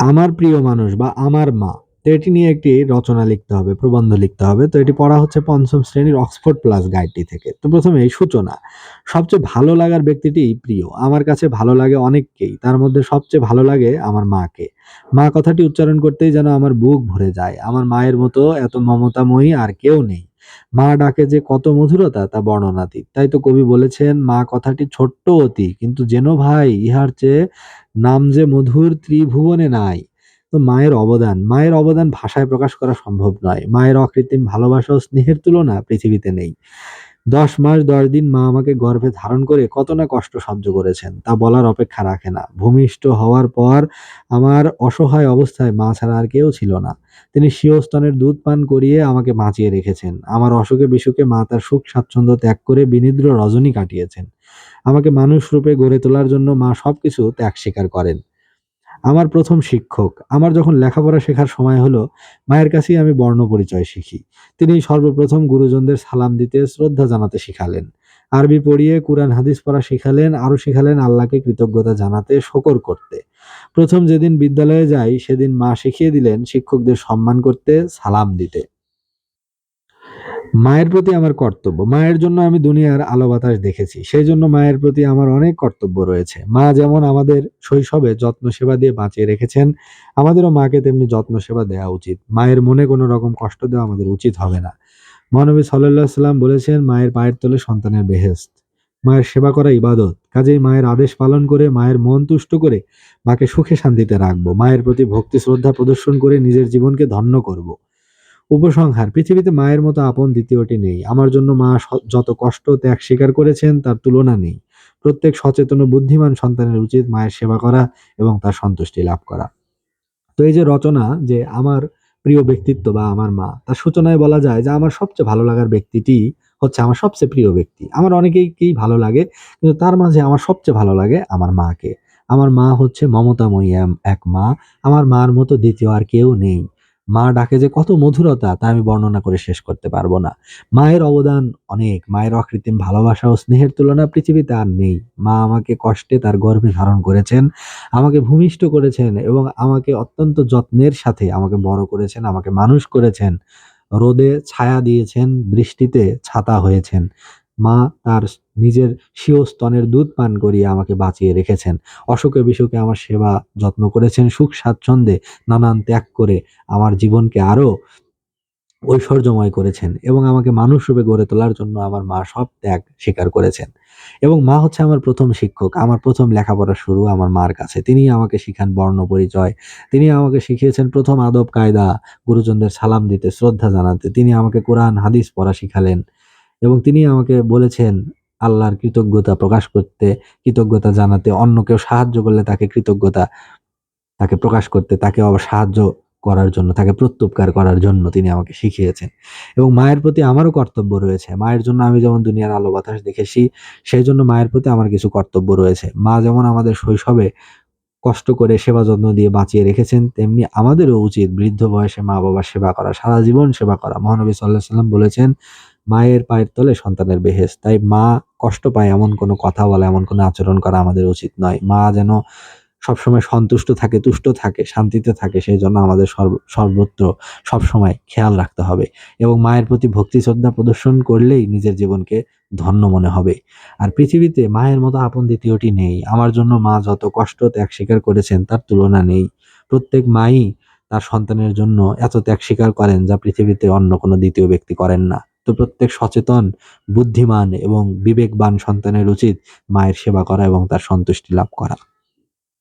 আমার প্রিয় মানুষ বা আমার মা, তো এটি নিয়ে একটি রচনা লিখতে হবে, প্রবন্ধ লিখতে হবে। তো এটি পড়া হচ্ছে পঞ্চম শ্রেণির অক্সফোর্ড প্লাস গাইডটি থেকে। তো প্রথমে এই সূচনা, সবচেয়ে ভালো লাগার ব্যক্তিটি প্রিয়। আমার কাছে ভালো লাগে অনেককেই, তার মধ্যে সবচেয়ে ভালো লাগে আমার মাকে। মা কথাটি উচ্চারণ করতেই যেন আমার বুক ভরে যায়। আমার মায়ের মতো এত মমতাময়ী আর কেউ নেই। মা ডাকে যে কত মধুরতা, তা বর্ণনাতীত তাই তো কবি বলেছেন, মা কথাটি ছোট্ট অতি, কিন্তু যেন ভাই, ইহার চেয়ে নাম যে মধুর ত্রিভুবনে নাই। তো মায়ের অবদান মায়ের অবদান ভাষায় প্রকাশ করা সম্ভব নয়। মায়ের অকৃত্রিম ভালোবাসা ও স্নেহের তুলনা পৃথিবীতে নেই। দশ মাস দশ দিন মা আমাকে গর্ভে ধারণ করে কত না কষ্ট সহ্য করেছেন, তা বলার অপেক্ষা রাখে না। ভূমিষ্ঠ হওয়ার পর আমার অসহায় অবস্থায় মা ছাড়া আর কেউ ছিল না। তিনি স্বীয় দুধ পান করিয়ে আমাকে বাঁচিয়ে রেখেছেন। আমার অসুখে বিসুখে মা তার সুখ স্বাচ্ছন্দ্য ত্যাগ করে বিনিদ্র রজনী কাটিয়েছেন। আমাকে মানুষ রূপে গড়ে তোলার জন্য মা সবকিছু ত্যাগ স্বীকার করেন। আমার প্রথম শিক্ষক। আমার যখন লেখাপড়া শেখার সময় হলো, মায়ের কাছেই আমি বর্ণ পরিচয় শিখি। তিনি সর্বপ্রথম গুরুজনদের সালাম দিতে, শ্রদ্ধা জানাতে শিখালেন। আরবি পড়িয়ে কুরআন, হাদিস পড়া শিখালেন, আরও শিখালেন আল্লাহকে কৃতজ্ঞতা জানাতে, শকর করতে। প্রথম যেদিন বিদ্যালয়ে যাই, সেদিন মা শিখিয়ে দিলেন শিক্ষকদের সম্মান করতে, সালাম দিতে। মায়ের প্রতি আমার কর্তব্য। মায়ের জন্য আমি দুনিয়ার আলো বাতাস দেখেছি। সেই জন্য মায়ের প্রতি আমার অনেক কর্তব্য রয়েছে। মা যেমন আমাদের শৈশবে যত্ন সেবা দিয়ে বাঁচিয়ে রেখেছেন, আমাদেরও মাকে তেমনি যত্ন সেবা দেওয়া উচিত। মায়ের মনে কোনো রকম কষ্ট দেওয়া আমাদের উচিত হবে না। মহানবী সাল্লাহ সাল্লাম বলেছেন, মায়ের পায়ের তলে সন্তানের বেহেস্ত মায়ের সেবা করা ইবাদত। কাজেই মায়ের আদেশ পালন করে, মায়ের মন তুষ্ট করে মাকে সুখে শান্তিতে রাখব। মায়ের প্রতি ভক্তি শ্রদ্ধা প্রদর্শন করে নিজের জীবনকে ধন্য করব। উপসংহার। পৃথিবীতে মায়ের মতো আপন দ্বিতীয়টি নেই। আমার জন্য মা যত কষ্ট ত্যাগ স্বীকার করেছেন, তার তুলনা নেই। প্রত্যেক সচেতন ও বুদ্ধিমান সন্তানের উচিত মায়ের সেবা করা এবং তার সন্তুষ্টি লাভ করা। তো এই যে রচনা যে আমার প্রিয় ব্যক্তিত্ব বা আমার মা, তার সূচনায় বলা যায় যে আমার সবচেয়ে ভালো লাগার ব্যক্তিটি হচ্ছে আমার সবচেয়ে প্রিয় ব্যক্তি। আমার অনেকেইকেই ভালো লাগে, কিন্তু তার মাঝে আমার সবচেয়ে ভালো লাগে আমার মাকে। আমার মা হচ্ছে মমতাময়ী এক মা। আমার মার মতো দ্বিতীয় আর কেউ নেই। মা ডাকে যে কত মধুরতা, তা আমি বর্ণনা করে শেষ করতে পারব না। মায়ের অবদান অনেক, মায়ের অকৃত্রিম ভালোবাসা ও স্নেহের তুলনা পৃথিবীতে আর নেই। মা আমাকে কষ্টে তার গর্ভে ধারণ করেছেন, আমাকে ভূমিষ্ঠ করেছেন এবং আমাকে অত্যন্ত যত্নের সাথে আমাকে বড় করেছেন, আমাকে মানুষ করেছেন। রোদে ছায়া দিয়েছেন, বৃষ্টিতে ছাতা হয়েছেন। মা তার নিজের স্বীয় স্তনের দুধ পান করিয়ে আমাকে বাঁচিয়ে রেখেছেন। অসুখে বিসুখে আমার সেবা যত্ন করেছেন। সুখ স্বাচ্ছন্দ্যে নানান ত্যাগ করে আমার জীবনকে আরও ঐশ্বর্যময় করেছেন এবং আমাকে মানুষ রূপে গড়ে তোলার জন্য আমার মা সব ত্যাগ স্বীকার করেছেন। এবং মা হচ্ছে আমার প্রথম শিক্ষক। আমার প্রথম লেখাপড়া শুরু আমার মার কাছে। তিনি আমাকে শিখান বর্ণ পরিচয়। তিনি আমাকে শিখিয়েছেন প্রথম আদব কায়দা, গুরুজনদের সালাম দিতে, শ্রদ্ধা জানাতে। তিনি আমাকে কোরআন, হাদিস পড়া শিখালেন। এবং তিনি আমাকে বলেছেন, আল্লাহর কৃতজ্ঞতা প্রকাশ করতে, কৃতজ্ঞতা জানাতে, অন্য কেউ সাহায্য করলে তাকে কৃতজ্ঞতা, তাকে প্রকাশ করতে, তাকে আবার সাহায্য করার জন্য, তাকে প্রত্যুপকার করার জন্য তিনি আমাকে শিখিয়েছেন। এবং মায়ের প্রতি আমারও কর্তব্য রয়েছে। মায়ের জন্য আমি যেমন দুনিয়ার আলো বাতাস দেখেছি, সেই জন্য মায়ের প্রতি আমার কিছু কর্তব্য রয়েছে। মা যেমন আমাদের শৈশবে কষ্ট করে সেবা যত্ন দিয়ে বাঁচিয়ে রেখেছেন, তেমনি আমাদেরও উচিত বৃদ্ধ বয়সে মা বাবার সেবা করা, সারা জীবন সেবা করা। মহানবী সাল্লাহ সাল্লাম বলেছেন মায়ের পায়ের তলে সন্তানের বেহেস তাই মা কষ্ট পায় এমন কোনো কথা বলা, এমন কোনো আচরণ করা আমাদের উচিত নয়। মা যেন সবসময় সন্তুষ্ট থাকে, তুষ্ট থাকে, শান্তিতে থাকে, সেই জন্য আমাদের সর্ব- সর্বত্র সবসময় খেয়াল রাখতে হবে এবং মায়ের প্রতি ভক্তি শ্রদ্ধা প্রদর্শন করলেই নিজের জীবনকে ধন্য মনে হবে। আর পৃথিবীতে মায়ের মতো আপন দ্বিতীয়টি নেই। আমার জন্য মা যত কষ্ট ত্যাগ স্বীকার করেছেন তার তুলনা নেই। প্রত্যেক মাই তার সন্তানের জন্য এত ত্যাগ স্বীকার করেন যা পৃথিবীতে অন্য কোনো দ্বিতীয় ব্যক্তি করেন না। তো প্রত্যেক সচেতন, বুদ্ধিমান এবং বিবেকবান সন্তানের উচিত মায়ের সেবা করা এবং তার সন্তুষ্টি লাভ করা।